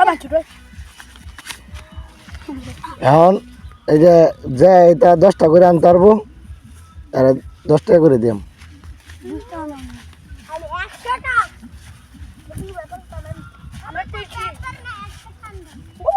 আবার ছোট এখন এই যে যে এটা দশটা করে আনতে পারব আর দশ টাকা করে দিম। আমরা টেকি ও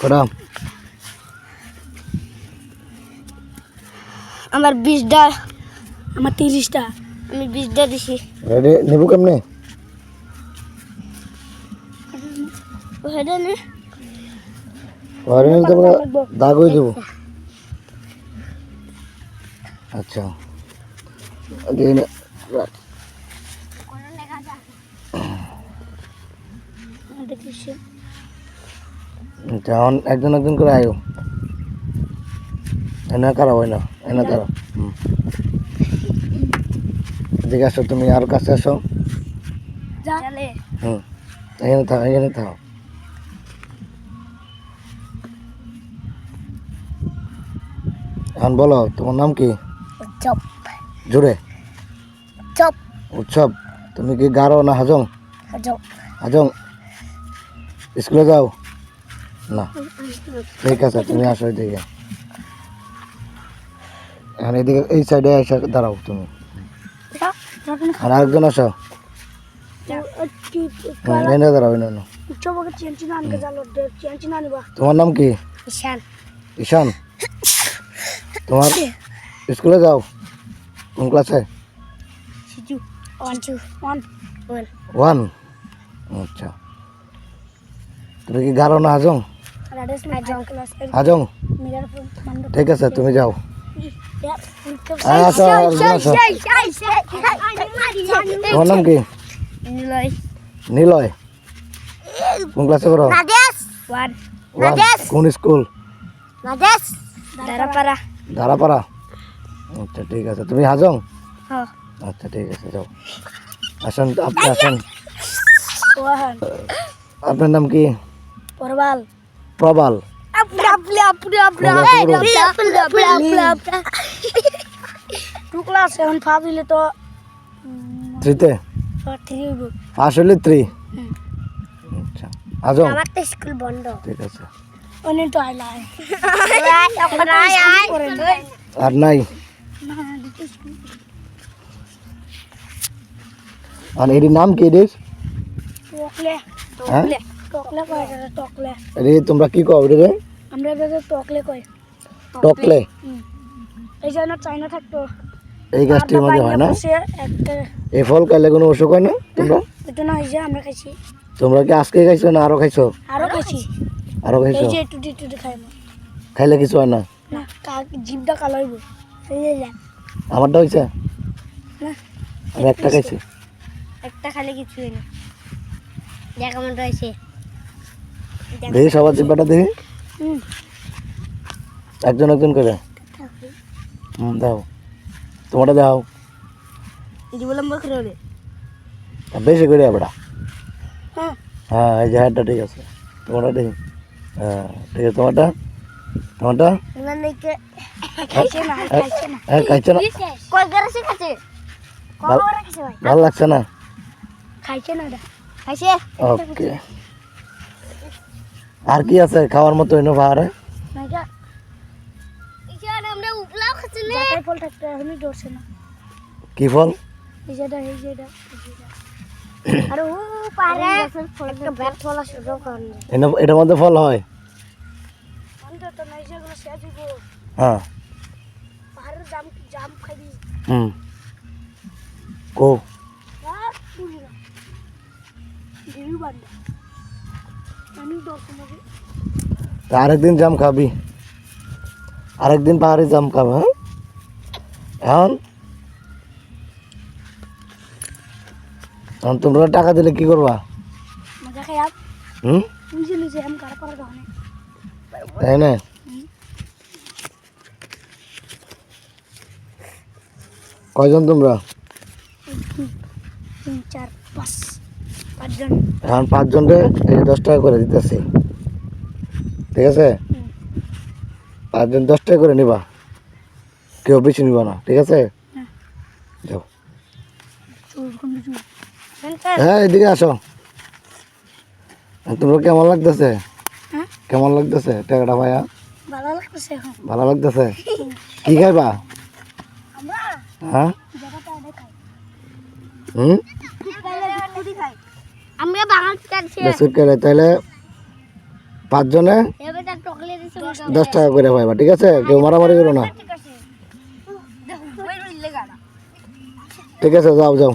করা আমার বিশটা আমার তিরিশটা আমি বিশটা দিছি। রেডি নেব কেমনে? ঘরে নিলে তোমরা দাগ হয়ে দেবো আচ্ছা। দিয়ে নে। দেখিস আচ্ছা, এখন একজন একজন করে আয়ো। এনে কারা হয় না এনে কারা। এদিকে আসো তুমি আর কাছে আসো। হুম। এখানে থাকো এখানে থাকো এখন বলো তোমার নাম কি? চপ জোরে। চপ উৎসব তুমি কি গারো না হাজং? চপ হাজং স্কুলে যাও। না ঠিক আছে তুমি আসো এদিকে। এখন এদিকে এই সাইডে এসে দাঁড়াও তুমি। আর আরেকজন আসো। এনে দাঁড়াও এনে তোমার নাম কি? ঈশান। ঈশান? তোমার স্কুলে যাও। কোন ক্লাসে? ওয়ান? আচ্ছা। তুমি কি গারো না হাজং? হাজং? ঠিক আছে তুমি যাও। তোমার নাম কি? নিলয়। নিলয়। কোন ক্লাসে করো নাদেশ ওয়ান। ওয়ান। কোন স্কুল ধারাপাড়া আচ্ছা ঠিক আছে। তুমি হাজং? হ্যাঁ। আচ্ছা ঠিক আছে যাও। আসেন আপনি আসেন। ওয়ান। আপনার নাম কি? পরবাল। প্রবাল। আপনি আপনি আপনি আপনি টু ক্লাস এখন তো থ্রিতে থ্রি হইলে থ্রি আচ্ছা হাজং আমার তো স্কুল বন্ধ। ঠিক আছে। অনেক তো আইলাই আর নাই? আর এর নাম কি টকলে হ্যাঁ? টকলে কয় এটা টকলে। রে তোমরা কি কও রে আমরা এটাকে টকলে কই। টকলে? এই জন্য চাইনা থাকতো। এই গাছটির মধ্যে হয় না? এই ফল খাইলে কোনো অসুখ হয় না তোমরা? এটা না হয়েছে আমরা খাইছি। তোমরা কি আজকে খাইছো না আরও খাইছো? আরও খাইছি। আরও এই খাইছো? যে টুটি টুটি খাইব। খাইলে কিছু হয় না? না জিভটা কালো হইব। এই যে আমারটা হয়েছে না আমি একটা খাইছি। একটা খালে কিছু হয়নি দেখ আমার রয়েছে দেখি। সবার জিব্বাটা দেখি। একজন একজন করে। হুম দাও। তোমারটা দাও। বেশি করে বেড়া হ্যাঁ। হ্যাঁ এই যে হাতটা ঠিক আছে। তোমারটা দেখি। হ্যাঁ ঠিক আছে তোমারটা? তোমারটা? হ্যাঁ খাইছে না গেছে খাইছে ভাল- লাগছে না? খাইছে না খাইছে। ওকে। আর কি আছে খাওয়ার মতো এনে পাহাড়ে কি ফল? এটার মধ্যে ফল হয়? হ্যাঁ। জাম জাম খাবি হুম। কো। আরেকদিন জাম খাবি আরেকদিন পাহাড়ে জাম খাব হ্যাঁ এখন এখন তোমরা টাকা দিলে কি করবা মজা খাই আপ হুম নিজে নিজে আমি কারা করা গানে তাই না কয়জন তোমরা তিন চার পাঁচ পাঁচজন এখন পাঁচজনকে এই দশ টাকা করে দিতেছি। ঠিক আছে? পাঁচজন দশ টাকা করে নিবা। কেউ বেশি নিবা না ঠিক আছে? হ্যাঁ। যাও। হ্যাঁ এদিকে আসো। তোমরা কেমন লাগতেছে? হ্যাঁ? কেমন লাগতেছে? টাকাটা ভাইয়া? ভালো লাগতেছে কি খাইবা? হ্যাঁ? হুম? খাই। আমরা তাহলে পাঁচজনে দশ টাকা করে পাইবা ঠিক আছে? কেউ মারামারি করো না। ঠিক আছে যাও যাও।